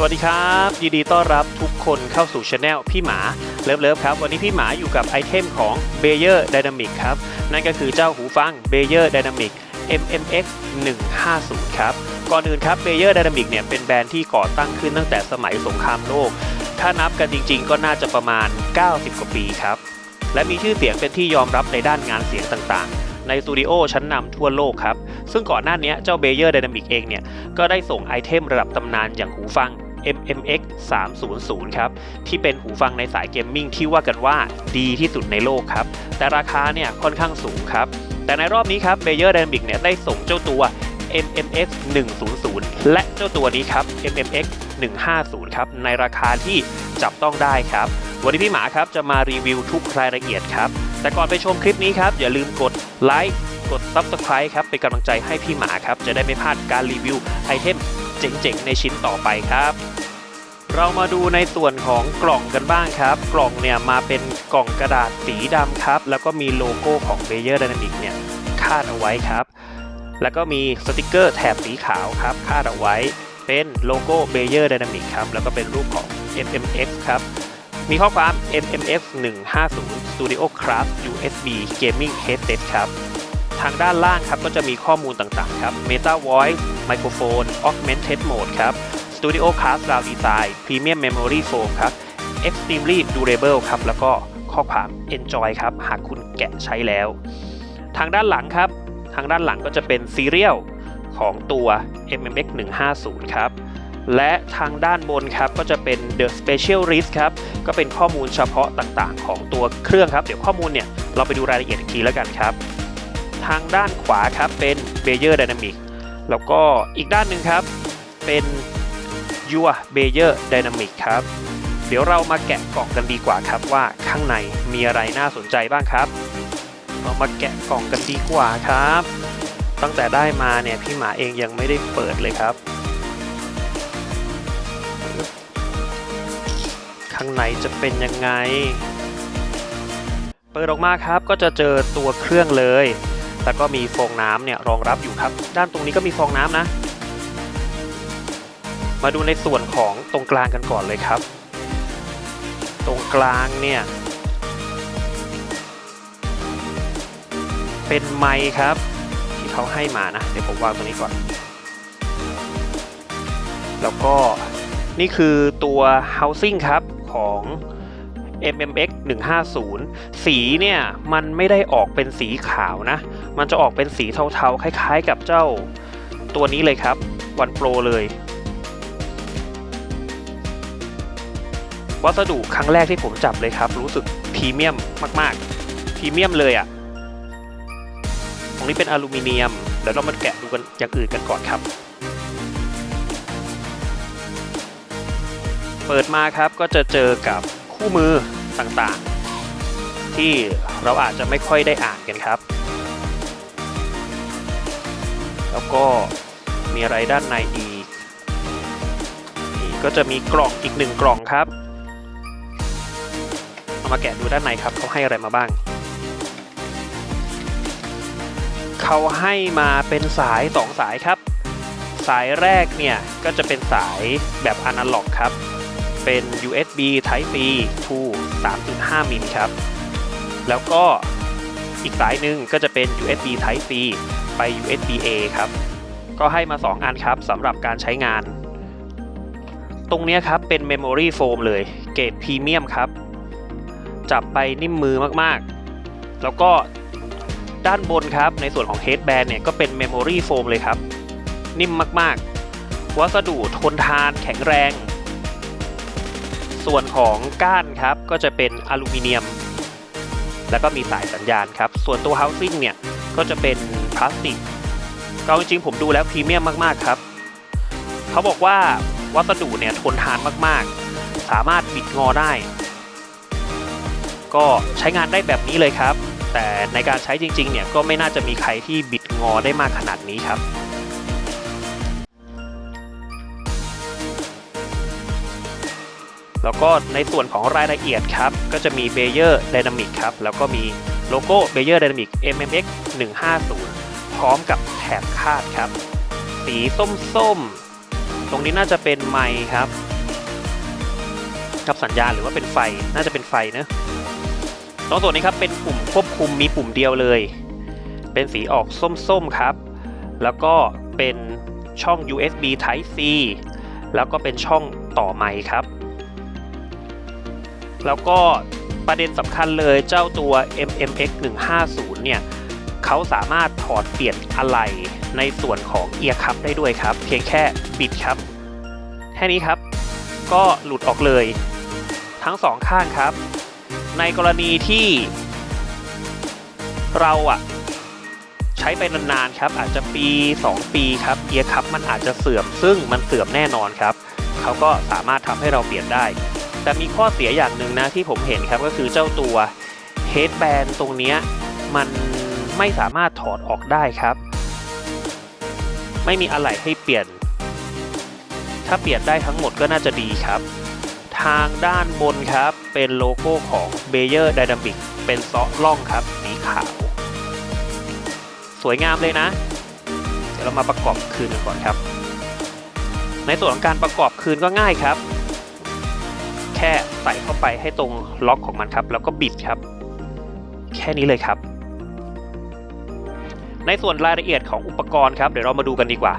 สวัสดีครับยินดีต้อนรับทุกคนเข้าสู่ช anel พี่หมาเลิฟเลิฟครับ วันนี้พี่หมาอยู่กับไอเทมของ b a y e r Dynamic ครับ นั่นก็คือเจ้าหูฟัง b a y e r Dynamic MMX 150 ครับ ก่อนอื่นครับ b a y e r Dynamic เนี่ยเป็นแบรนด์ที่ก่อตั้งขึ้นตั้งแต่สมัยสงครามโลก ถ้านับกันจริงๆ ก็น่าจะประมาณ 90 กว่าปีครับ และมีชื่อเสียงเป็นที่ยอมรับในด้านงานเสียงต่างๆในสตูดิโอชั้นนำทั่วโลกครับ ซึ่งก่อนหน้านี้เจ้า b a y e r Dynamic เองเนี่ย ก็ได้ส่งไอเทมระดับตำนานอย่างหูฟัง MMX 300ครับที่เป็นหูฟังในสายเกมมิ่งที่ว่ากันว่าดีที่สุดในโลกครับ แต่ราคาเนี่ยค่อนข้างสูงครับ แต่ในรอบนี้ครับ b a y e r Dynamic เนี่ยได้ส่งเจ้าตัว MMX 100 และเจ้าตัวนี้ครับ MMX 150 ครับ ในราคาที่จับต้องได้ครับ วันนี้พี่หมาครับจะมารีวิวทุกรายละเอียดครับ แต่ก่อนไปชมคลิปนี้ครับ อย่าลืมกดไลค์กด Subscribe ครับ เป็นกำลังใจให้พี่หมาครับ จะได้ไม่พลาดการรีวิวไอเทม เจ๋งๆในชิ้นต่อไปครับ เรามาดูในส่วนของกล่องกันบ้างครับ กล่องเนี่ยมาเป็นกล่องกระดาษสีดำครับ แล้วก็มีโลโก้ของ b a y e r Dynamic เนี่ยคาดเอาไว้ครับ แล้วก็มีสติกเกอร์แถบสีขาวครับคาดเอาไว้เป็นโลโก้ b a y e r Dynamic ครับ แล้วก็เป็นรูปของ MMX ครับมีข้อความ MMX 150 Studio Class USB Gaming Headset ครับ ทางด้านล่างครับก็จะมีข้อมูลต่างๆ ครับ Meta Voice Microphone Augmented Mode ครับ Studio Class Round Design Premium Memory Foam ครับ Extremely Durable ครับ แล้วก็ข้อความ Enjoy ครับ หากคุณแกะใช้แล้ว ทางด้านหลังครับ ทางด้านหลังก็จะเป็นซีเรียลของตัว MMX 150ครับ และทางด้านบนครับก็จะเป็น The Specialist ครับ ก็เป็นข้อมูลเฉพาะต่างๆ ของตัวเครื่องครับ เดี๋ยวข้อมูลเนี่ย เราไปดูรายละเอียดอีกทีแล้วกันครับ ทางด้านขวาครับเป็น b a y e r Dynamic แล้วก็อีกด้านหนึ่งครับ เป็น Your b a y e r Dynamic ครับ เดี๋ยวเรามาแกะกล่องกันดีกว่าครับว่าข้างในมีอะไรน่าสนใจบ้างครับ เรามาแกะกล่องกันดีกว่าครับ ตั้งแต่ได้มาเนี่ยพี่หมาเองยังไม่ได้เปิดเลยครับ ข้างในจะเป็นยังไง เปิดออกมาครับก็จะเจอตัวเครื่องเลย แล้วก็มีฟองน้ำเนี่ยรองรับอยู่ครับ ด้านตรงนี้ก็มีฟองน้ำนะ มาดูในส่วนของตรงกลางกันก่อนเลยครับ ตรงกลางเนี่ยเป็นไมค์ครับ ที่เขาให้มานะ เดี๋ยวผมวางตรงนี้ก่อน แล้วก็นี่คือตัว housing ครับของ MMX 150 สีเนี่ย มันไม่ได้ออกเป็นสีขาวนะ มันจะออกเป็นสีเทาๆ คล้ายๆ กับเจ้าตัวนี้เลยครับ One Pro เลย วัสดุครั้งแรกที่ผมจับเลยครับ รู้สึกพรีเมียมมากๆพรีเมียมเลยอะ่ะตรงนี้เป็นอลูมิเนียมเดี๋ยวเรามาแกะดูกันอย่างอื่นกันก่อนครับ เปิดมาครับก็จะเจอกับคู่มือต่างๆ ที่เราอาจจะไม่ค่อยได้อ่านกันครับ แล้วก็มีอะไรด้านในอีกนี่ก็จะมีกล่องอีกหนึ่งกล่องครับเอามาแกะดูด้านในครับเขาให้อะไรมาบ้างเขาให้มาเป็นสายสองสายครับ สายแรกเนี่ยก็จะเป็นสายแบบอนาล็อกครับ เป็น USB Type C to 3.5 มิลครับ แล้วก็อีกสายหนึ่งก็จะเป็น USB Type C ไป USB A ครับ ก็ให้มา 2 อันครับสำหรับการใช้งาน ตรงนี้ครับเป็น Memory Foam เลย เกรดพรีเมียมครับ จับไปนิ่มมือมากๆ แล้วก็ด้านบนครับ ในส่วนของ Headband เนี่ยก็เป็น Memory Foam เลยครับ นิ่มมากๆ วัสดุทนทานแข็งแรง ส่วนของก้านครับก็จะเป็นอลูมิเนียม แล้วก็มีสายสัญญาณครับ ส่วนตัว housing เนี่ย ก็จะเป็นพลาสติกก็จริงๆผมดูแล้วพรีเมียมมากๆครับเขาบอกว่าวัสดุเนี่ยทนทานมากๆ สามารถบิดงอได้ ก็ใช้งานได้แบบนี้เลยครับ แต่ในการใช้จริงๆเนี่ยก็ไม่น่าจะมีใครที่บิดงอได้มากขนาดนี้ครับแล้วก็ในส่วนของรายละเอียดครับ ก็จะมี b a y e r Dynamic ครับ แล้วก็มี โลโก้ b a y e r Dynamic MMX 150 พร้อมกับแถบคาดครับ สีส้มๆ ตรงนี้น่าจะเป็นไมค์ครับครับสัญญาณหรือว่าเป็นไฟน่าจะเป็นไฟนะตรงส่วนนี้ครับเป็นปุ่มควบคุมมีปุ่มเดียวเลย เป็นสีออกส้มๆครับ แล้วก็เป็นช่อง USB Type C แล้วก็เป็นช่องต่อไมค์ครับ แล้วก็ ประเด็นสำคัญเลยเจ้าตัว MMX 150เนี่ยเขาสามารถถอดเปลี่ยนอะไหล่ในส่วนของเอียร์คัพได้ด้วยครับ เพียงแค่บิดครับ แค่นี้ครับ ก็หลุดออกเลย ทั้งสองข้างครับ ในกรณีที่ เราอะใช้ไปนานๆครับ อาจจะปี 2 ปีครับเอียร์คัพมันอาจจะเสื่อมซึ่งมันเสื่อมแน่นอนครับ เขาก็สามารถทำให้เราเปลี่ยนได้ แต่มีข้อเสียอย่างหนึ่งนะที่ผมเห็นครับก็คือเจ้าตัว headband ตรงนี้มันไม่สามารถถอดออกได้ครับ ไม่มีอะไหล่ให้เปลี่ยน ถ้าเปลี่ยนได้ทั้งหมดก็น่าจะดีครับ ทางด้านบนครับเป็นโลโก้ของ Bayer Dynamic เป็นเซาะล่องครับสีขาว สวยงามเลยนะ เดี๋ยวเรามาประกอบคืนกันก่อนครับ ในส่วนของการประกอบคืนก็ง่ายครับ แค่ใส่เข้าไปให้ตรงล็อกของมันครับ แล้วก็บิดครับ แค่นี้เลยครับ ในส่วนรายละเอียดของอุปกรณ์ครับ เดี๋ยวเรามาดูกันดีกว่า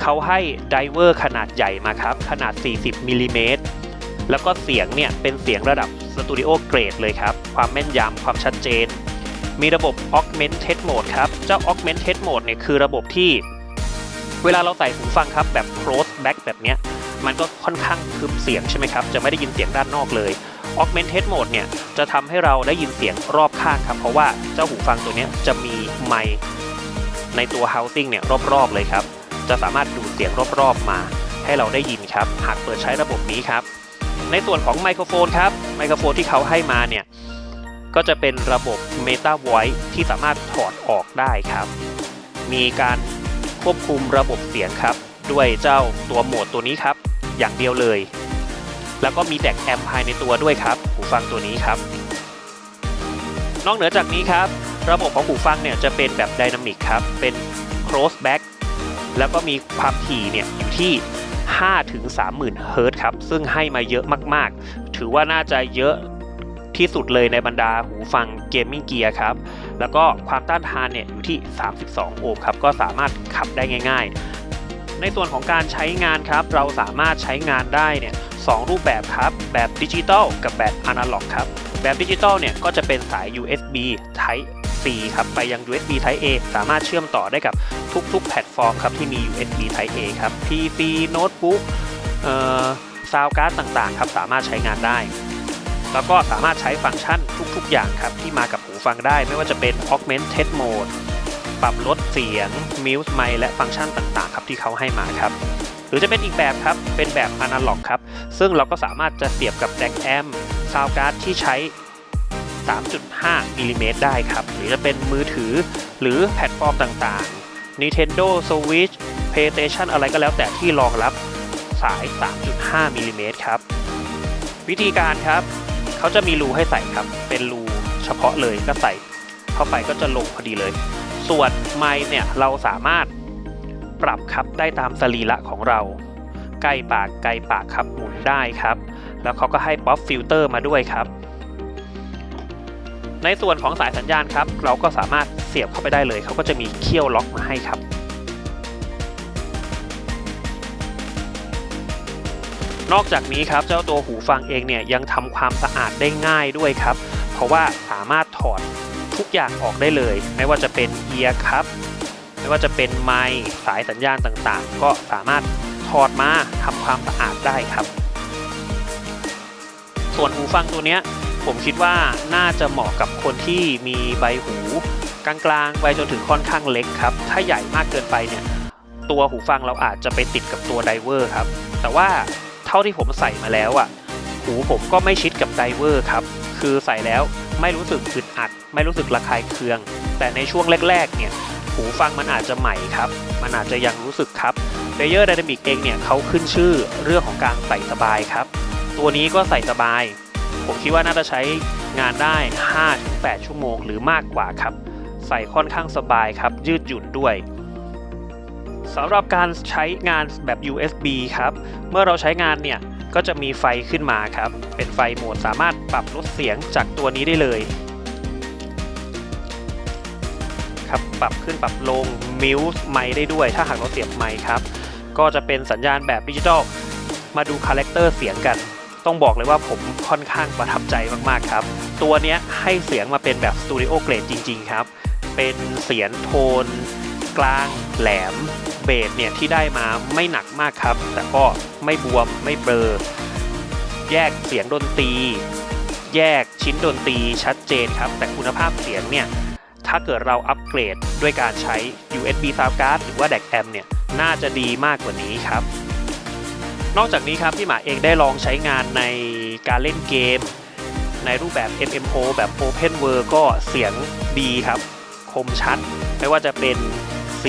เขาให้ไดเวอร์ขนาดใหญ่มาครับ ขนาด 40มิลลิเมตรแล้วก็เสียงเนี่ยเป็นเสียงระดับสตูดิโอเกรดเลยครับ ความแม่นยำความชัดเจน มีระบบ Augmented Mode ครับ เจ้า Augmented Mode เนี่ยคือระบบที่ เวลาเราใส่หูฟังครับแบบ close back แบบเนี้ย มันก็ค่อนข้างคึมเสียงใช่ไหมครับ จะไม่ได้ยินเสียงด้านนอกเลย Augmented Mode เนี่ยจะทำให้เราได้ยินเสียงรอบข้างครับ เพราะว่าเจ้าหูฟังตัวนี้จะมีไมค์ในตัว housing เนี่ยรอบๆเลยครับ จะสามารถดูดเสียงรอบๆมา ให้เราได้ยินครับ หากเปิดใช้ระบบนี้ครับ ในส่วนของไมโครโฟนครับ ไมโครโฟนที่เขาให้มาเนี่ย ก็จะเป็นระบบ Meta Voice ที่สามารถถอดออกได้ครับ มีการควบคุมระบบเสียงครับ ด้วยเจ้าตัวโหมดตัวนี้ครับ อย่างเดียวเลย แล้วก็มีแดกแอมภายในตัวด้วยครับหูฟังตัวนี้ครับ นอกเหนือจากนี้ครับ ระบบของหูฟังเนี่ยจะเป็นแบบไดนามิกครับ เป็น close back แล้วก็มีความถี่เนี่ยอยู่ที่ 5 ถึง 30,000 เฮิรตซ์ครับ ซึ่งให้มาเยอะมากๆ ถือว่าน่าจะเยอะที่สุดเลยในบรรดาหูฟังเกมมิ่งเกียร์ครับ แล้วก็ความต้านทานเนี่ยอยู่ที่ 32 โอห์มครับ ก็สามารถขับได้ง่าย ๆ ในส่วนของการใช้งานครับ เราสามารถใช้งานได้เนี่ยสองรูปแบบครับ แบบดิจิตอลกับแบบอนาล็อกครับ แบบดิจิตอลเนี่ยก็จะเป็นสาย USB Type C ครับไปยัง USB Type A สามารถเชื่อมต่อได้กับทุกๆ แพลตฟอร์มครับที่มี USB Type A ครับ PC โน้ตบุ๊กเอ่อซาวการ์ดต่างๆครับสามารถใช้งานได้ แล้วก็สามารถใช้ฟังก์ชันทุกๆ อย่างครับที่มากับหูฟังได้ ไม่ว่าจะเป็น Augmented Mode ปรับลดเสียง Mute Mic และฟังก์ชันต่างๆครับที่เขาให้มาครับหรือจะเป็นอีกแบบครับ เป็นแบบ Analog ครับ ซึ่งเราก็สามารถจะเสียบกับ DAC Amp Sound Card ที่ใช้ 3.5มิลลิเมตรได้ครับ หรือจะเป็นมือถือหรือแพลตฟอร์มต่างๆ Nintendo Switch PlayStation อะไรก็แล้วแต่ที่รองรับสาย 3.5มิลลิเมตรครับ วิธีการครับ เขาจะมีรูให้ใส่ครับ เป็นรูเฉพาะเลยก็ใส่ เข้าไปก็จะลงพอดีเลย ส่วนไมค์เนี่ยเราสามารถปรับครับได้ตามสรีระของเราใกล้ปากไกลปากครับหมุนได้ครับ แล้วเขาก็ให้ป๊อปฟิลเตอร์มาด้วยครับ ในส่วนของสายสัญญาณครับ เราก็สามารถเสียบเข้าไปได้เลย เขาก็จะมีเคี่ยวล็อกมาให้ครับ นอกจากนี้ครับเจ้าตัวหูฟังเองเนี่ยยังทำความสะอาดได้ง่ายด้วยครับ เพราะว่าสามารถถอด ทุกอย่างออกได้เลย ไม่ว่าจะเป็นเอียร์ครับ ไม่ว่าจะเป็นไมค์สายสัญญาณต่างๆ ก็สามารถถอดมาทำความสะอาดได้ครับ ส่วนหูฟังตัวเนี้ยผมคิดว่าน่าจะเหมาะกับคนที่มีใบหูกลางๆ ไปจนถึงค่อนข้างเล็กครับ ถ้าใหญ่มากเกินไปเนี่ย ตัวหูฟังเราอาจจะไปติดกับตัวไดเวอร์ครับ แต่ว่าเท่าที่ผมใส่มาแล้วอะ หูผมก็ไม่ชิดกับไดเวอร์ครับ คือใส่แล้ว ไม่รู้สึกอึดอัด ไม่รู้สึกระคายเคือง แต่ในช่วงแรกๆเนี่ยหูฟังมันอาจจะใหม่ครับ มันอาจจะยังรู้สึกครับ b a y e r Dynamic เองเนี่ยเขาขึ้นชื่อเรื่องของการใส่สบายครับ ตัวนี้ก็ใส่สบาย ผมคิดว่าน่าจะใช้งานได้ 5-8 ชั่วโมงหรือมากกว่าครับ ใส่ค่อนข้างสบายครับ ยืดหยุ่นด้วย สำหรับการใช้งานแบบ USB ครับ เมื่อเราใช้งานเนี่ยก็จะมีไฟขึ้นมาครับ เป็นไฟโหมดสามารถปรับลดเสียงจากตัวนี้ได้เลยครับปรับขึ้นปรับลงมิวส์ไมค์ได้ด้วย ถ้าหากเราเสียบไมค์ครับ ก็จะเป็นสัญญาณแบบดิจิตอลมาดูคาแรคเตอร์เสียงกัน ต้องบอกเลยว่าผมค่อนข้างประทับใจมากๆครับ ตัวนี้ให้เสียงมาเป็นแบบสตูดิโอเกรดจริง ๆ ครับ เป็นเสียงโทน กลางแหลม เบสเนี่ยที่ได้มาไม่หนักมากครับ แต่ก็ไม่บวมไม่เบลอแยกเสียงดนตรี แยกชิ้นดนตรีชัดเจนครับ แต่คุณภาพเสียงเนี่ยถ้าเกิดเราอัปเกรดด้วยการใช้ USB Sound Card หรือว่า DAC Amp เนี่ยน่าจะดีมากกว่านี้ครับ นอกจากนี้ครับพี่หมาเองได้ลองใช้งานในการเล่นเกม ในรูปแบบ MMO แบบ Open World ก็เสียงดีครับ คมชัด ไม่ว่าจะเป็น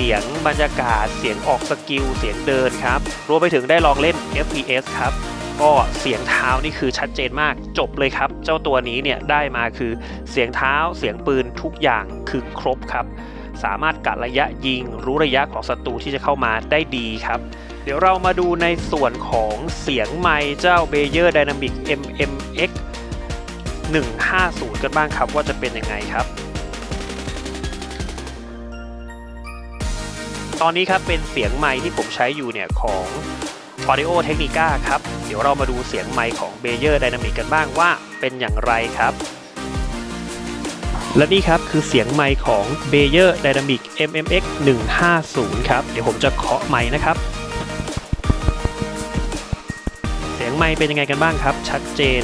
เสียงบรรยากาศ เสียงออกสกิล เสียงเดินครับ รวมไปถึงได้ลองเล่น FPS ครับ ก็เสียงเท้านี่คือชัดเจนมาก จบเลยครับ เจ้าตัวนี้เนี่ยได้มาคือเสียงเท้า เสียงปืนทุกอย่างคือครบครับ สามารถกะระยะยิง รู้ระยะของศัตรูที่จะเข้ามาได้ดีครับเดี๋ยวเรามาดูในส่วนของเสียงไมค์เจ้า b e y e r Dynamic MMX 150 กันบ้างครับว่าจะเป็นยังไงครับ ตอนนี้ครับเป็นเสียงไมค์ที่ผมใช้อยู่เนี่ยของ Audio Technica ครับ เดี๋ยวเรามาดูเสียงไมค์ของ b e y e r Dynamic กันบ้างว่าเป็นอย่างไรครับ และนี่ครับคือเสียงไมค์ของ b e y e r Dynamic MMX 150ครับ เดี๋ยวผมจะเคาะไมค์นะครับ เสียงไมค์เป็นยังไงกันบ้างครับ ชัดเจน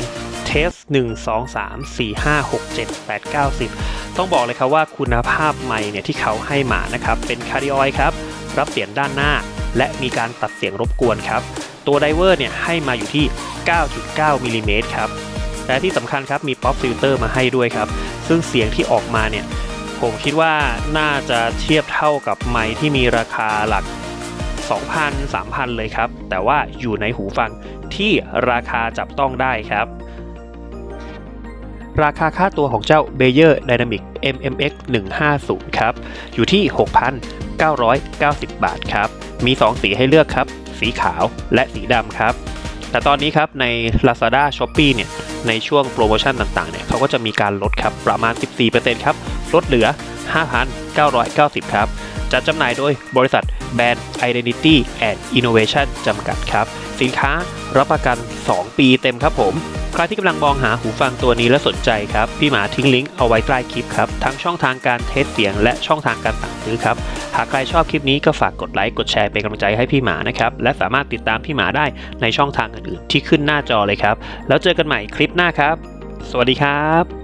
1 2 3 4 5 6 7 8 9 10 ต้องบอกเลยครับว่าคุณภาพไมค์เนี่ยที่เขาให้มานะครับเป็นคาร์ดิออยครับรับเสียงด้านหน้า และมีการตัดเสียงรบกวนครับ ตัวไดเวอร์เนี่ยให้มาอยู่ที่ 9.9มิลลิเมตรครับและที่สำคัญครับมีป๊อปฟิลเตอร์มาให้ด้วยครับ ซึ่งเสียงที่ออกมาเนี่ยผมคิดว่าน่าจะเทียบเท่ากับไมค์ที่มีราคาหลัก 2,000 3,000 เลยครับ แต่ว่าอยู่ในหูฟังที่ราคาจับต้องได้ครับ ราคาค่าตัวของเจ้า b e y e r Dynamic MMX 150ครับ อยู่ที่ 6,990 บาทครับ มี 2 สีให้เลือกครับ สีขาวและสีดำครับ แต่ตอนนี้ครับใน Lazada Shopee เนี่ย ในช่วงโปรโมชั่นต่างๆ เนี่ยเขาก็จะมีการลดครับ ประมาณ 14%ครับ ลดเหลือ 5,990 ครับ จัดจำหน่ายโดยบริษัทแบรนด์ Identity and Innovation จำกัดครับ สินค้ารับประกัน 2 ปีเต็มครับผม ใครที่กำลังมองหาหูฟังตัวนี้และสนใจครับ พี่หมาทิ้งลิงก์เอาไว้ใต้คลิปครับ ทั้งช่องทางการเทสเสียงและช่องทางการสั่งซื้อครับ หากใครชอบคลิปนี้ก็ฝากกดไลค์กดแชร์เป็นกำลังใจให้พี่หมานะครับ และสามารถติดตามพี่หมาได้ในช่องทางอื่นๆที่ขึ้นหน้าจอเลยครับ แล้วเจอกันใหม่คลิปหน้าครับ สวัสดีครับ